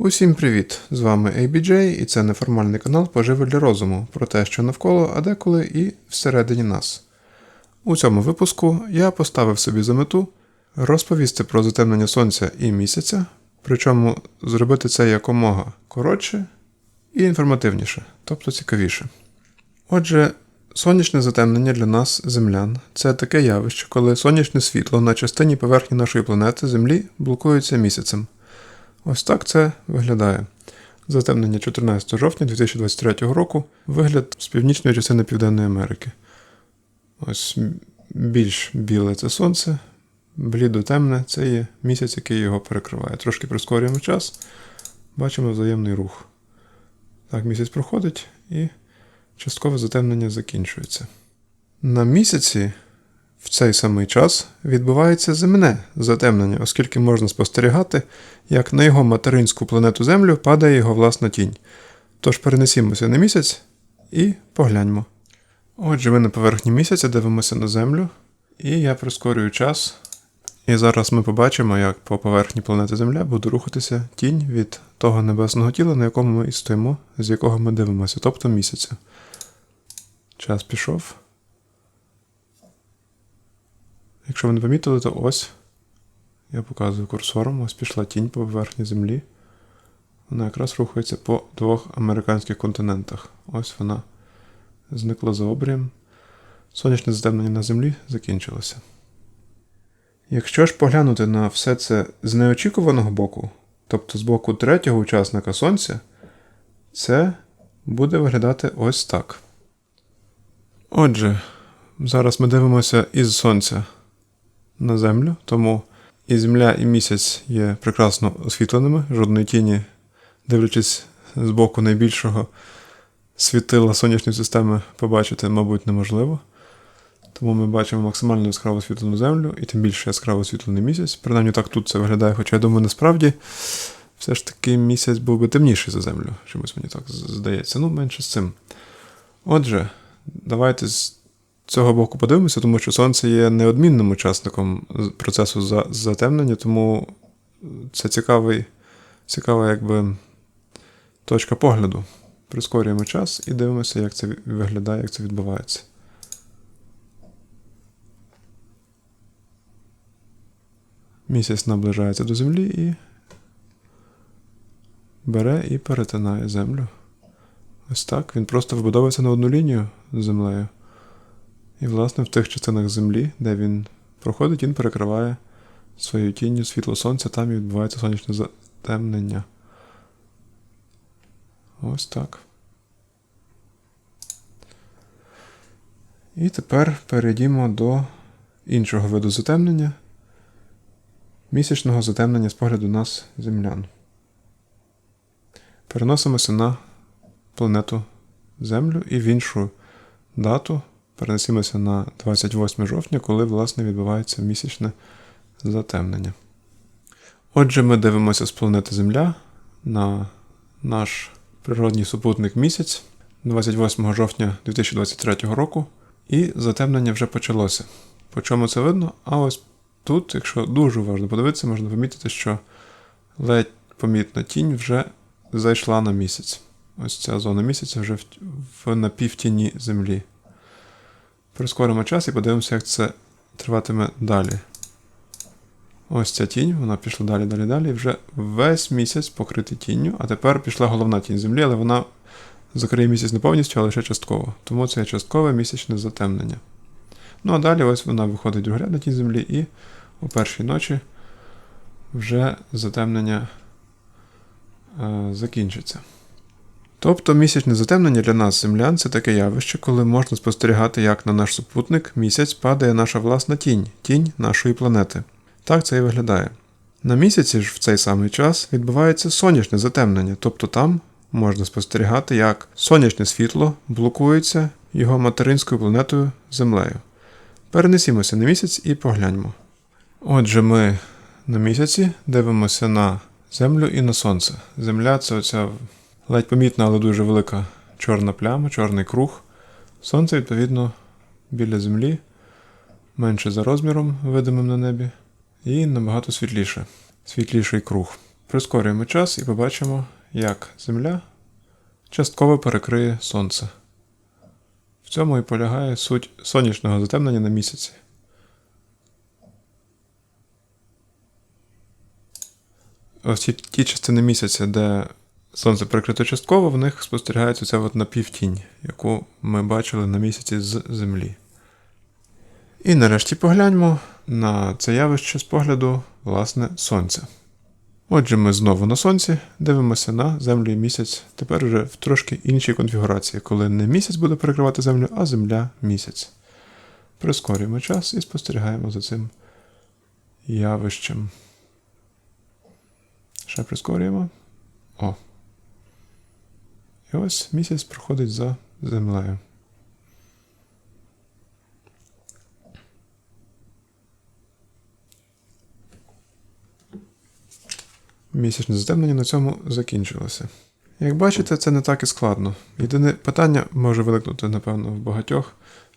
Усім привіт! З вами ABJ і це неформальний канал Поживи для розуму про те, що навколо, а деколи і всередині нас. У цьому випуску я поставив собі за мету розповісти про затемнення сонця і місяця, причому зробити це якомога коротше і інформативніше, тобто цікавіше. Отже, сонячне затемнення для нас, землян, це таке явище, коли сонячне світло на частині поверхні нашої планети Землі блокується місяцем. Ось так це виглядає. Затемнення 14 жовтня 2023 року. Вигляд з північної частини Південної Америки. Ось більш біле це сонце, блідо темне це є місяць, який його перекриває. Трошки прискорюємо час, бачимо взаємний рух. Так, місяць проходить і часткове затемнення закінчується. На місяці в цей самий час відбувається земне затемнення, оскільки можна спостерігати, як на його материнську планету Землю падає його власна тінь. Тож перенесімося на місяць і погляньмо. Отже, ми на поверхні місяця дивимося на Землю, і я прискорюю час. І зараз ми побачимо, як по поверхні планети Земля буде рухатися тінь від того небесного тіла, на якому ми і стоїмо, з якого ми дивимося, тобто місяця. Час пішов. Якщо ви не помітили, то ось я показую курсором, ось пішла тінь по поверхні землі. Вона якраз рухається по двох американських континентах. Ось вона зникла за обрієм. Сонячне затемнення на землі закінчилося. Якщо ж поглянути на все це з неочікуваного боку, тобто з боку третього учасника Сонця, це буде виглядати ось так. Отже, зараз ми дивимося із Сонця на Землю, тому і Земля, і місяць є прекрасно освітленими, жодної тіні, дивлячись з боку найбільшого світила сонячної системи, побачити, мабуть, неможливо. Тому ми бачимо максимально яскраво освітлену землю і тим більше яскраво освітлений місяць. Принаймні так тут це виглядає, хоча я думаю, насправді все ж таки місяць був би темніший за землю. Чомусь мені так здається. Ну, менше з цим. Отже, давайте цього боку подивимося, тому що Сонце є неодмінним учасником процесу затемнення, тому це цікавий, цікава якби точка погляду. Прискорюємо час і дивимося, як це виглядає, як це відбувається. Місяць наближається до землі і бере і перетинає землю. Ось так. Він просто вибудовується на одну лінію з землею. І, власне, в тих частинах землі, де він проходить, він перекриває своєю тінню світло сонця, там і відбувається сонячне затемнення. Ось так. І тепер перейдімо до іншого виду затемнення місячного затемнення з погляду нас, землян. Переносимося на планету Землю і в іншу дату перенесімося на 28 жовтня, коли, власне, відбувається місячне затемнення. Отже, ми дивимося з планети Земля на наш природній супутник місяць 28 жовтня 2023 року, і затемнення вже почалося. По чому це видно? А ось тут, якщо дуже уважно подивитися, можна помітити, що ледь помітна тінь вже зайшла на місяць. Ось ця зона місяця вже в, напівтіні землі. Прискоримо час і подивимося, як це триватиме далі. Ось ця тінь, вона пішла далі, далі, далі. І вже весь місяць покритий тінню, а тепер пішла головна тінь землі, але вона закриє місяць не повністю, а лише частково. Тому це часткове місячне затемнення. Ну а далі ось вона виходить другорядна тінь землі, і у першій ночі вже затемнення е, закінчиться. Тобто місячне затемнення для нас, землян, це таке явище, коли можна спостерігати, як на наш супутник місяць падає наша власна тінь, тінь нашої планети. Так це і виглядає. На місяці ж в цей самий час відбувається сонячне затемнення, тобто там можна спостерігати, як сонячне світло блокується його материнською планетою Землею. Перенесімося на місяць і погляньмо. Отже, ми на місяці дивимося на Землю і на Сонце. Земля це оця ледь помітна, але дуже велика чорна пляма, чорний круг. Сонце, відповідно, біля Землі, менше за розміром, видимим на небі, і набагато світліше. Світліший круг. Прискорюємо час і побачимо, як Земля частково перекриє Сонце. В цьому і полягає суть сонячного затемнення на місяці. Ось ті, частини місяця, де сонце прикрито частково, в них спостерігається ця от напівтінь, яку ми бачили на місяці з Землі. І нарешті погляньмо на це явище з погляду, власне, сонця. Отже, ми знову на сонці дивимося на землю і місяць, тепер вже в трошки іншій конфігурації, коли не місяць буде перекривати землю, а земля місяць. Прискорюємо час і спостерігаємо за цим явищем. Ще прискорюємо. О. І ось місяць проходить за землею. Місячне затемнення на цьому закінчилося. Як бачите, це не так і складно. Єдине питання може виникнути, напевно, в багатьох,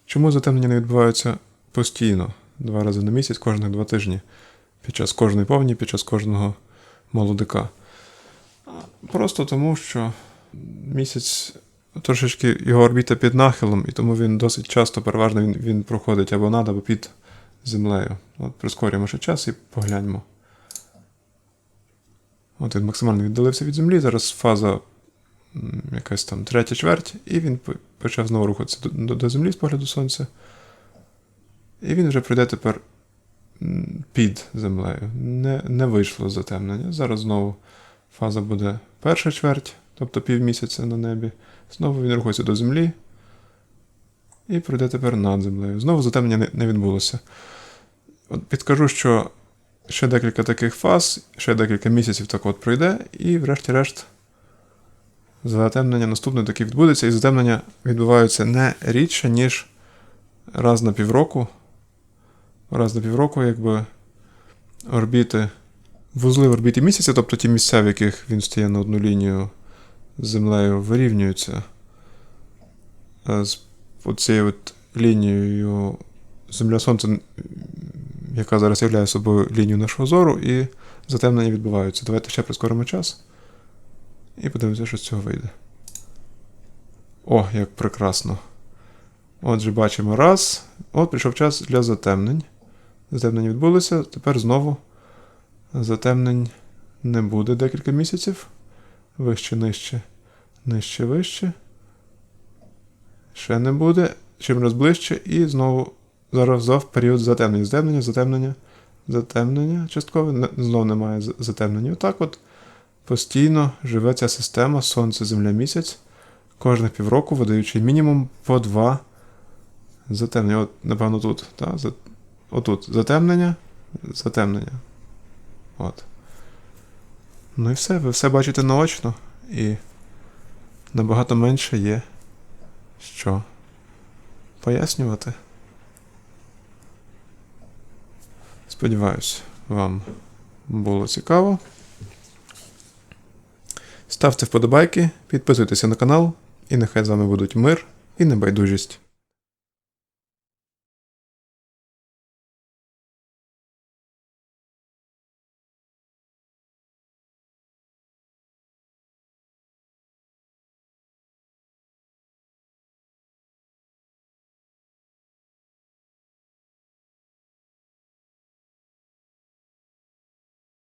чому затемнення не відбуваються постійно, два рази на місяць, кожних два тижні, під час кожної повні, під час кожного молодика. Просто тому, що місяць трошечки його орбіта під нахилом, і тому він досить часто, переважно він, він проходить або над, або під землею. От прискорюємо ще час і погляньмо. От він максимально віддалився від землі. Зараз фаза якась там третя чверть, і він почав знову рухатися до, до, до землі з погляду сонця. І він вже прийде тепер під землею. Не, не вийшло затемнення. Зараз знову фаза буде перша чверть, тобто півмісяця на небі. Знову він рухається до землі. І прийде тепер над землею. Знову затемнення не, відбулося. От підкажу, що ще декілька таких фаз, ще декілька місяців так от пройде, і врешті-решт затемнення наступне таки відбудеться, і затемнення відбуваються не рідше, ніж раз на півроку. Раз на півроку, якби орбіти, вузли в орбіті місяця, тобто ті місця, в яких він стає на одну лінію землею, вирівнюються е, з оцією от лінією Земля-Сонце яка зараз являє собою лінію нашого зору, і затемнення відбуваються. Давайте ще прискоримо час. І подивимося, що з цього вийде. О, як прекрасно. Отже, бачимо раз. От прийшов час для затемнень. Затемнення відбулося. Тепер знову затемнень не буде декілька місяців. Вище, нижче, нижче, вище. Ще не буде. Чим раз ближче, і знову Зараз знов період затемнення. Затемнення, затемнення, затемнення часткове, не- знов немає затемнення. Отак от постійно живе ця система Сонце, Земля, місяць, кожних півроку видаючи мінімум по два затемнення. От, напевно, тут. Та? Отут затемнення, затемнення. От. Ну і все, ви все бачите наочно, і набагато менше є що пояснювати. Сподіваюсь, вам було цікаво. Ставте вподобайки, підписуйтеся на канал, і нехай з вами будуть мир і небайдужість.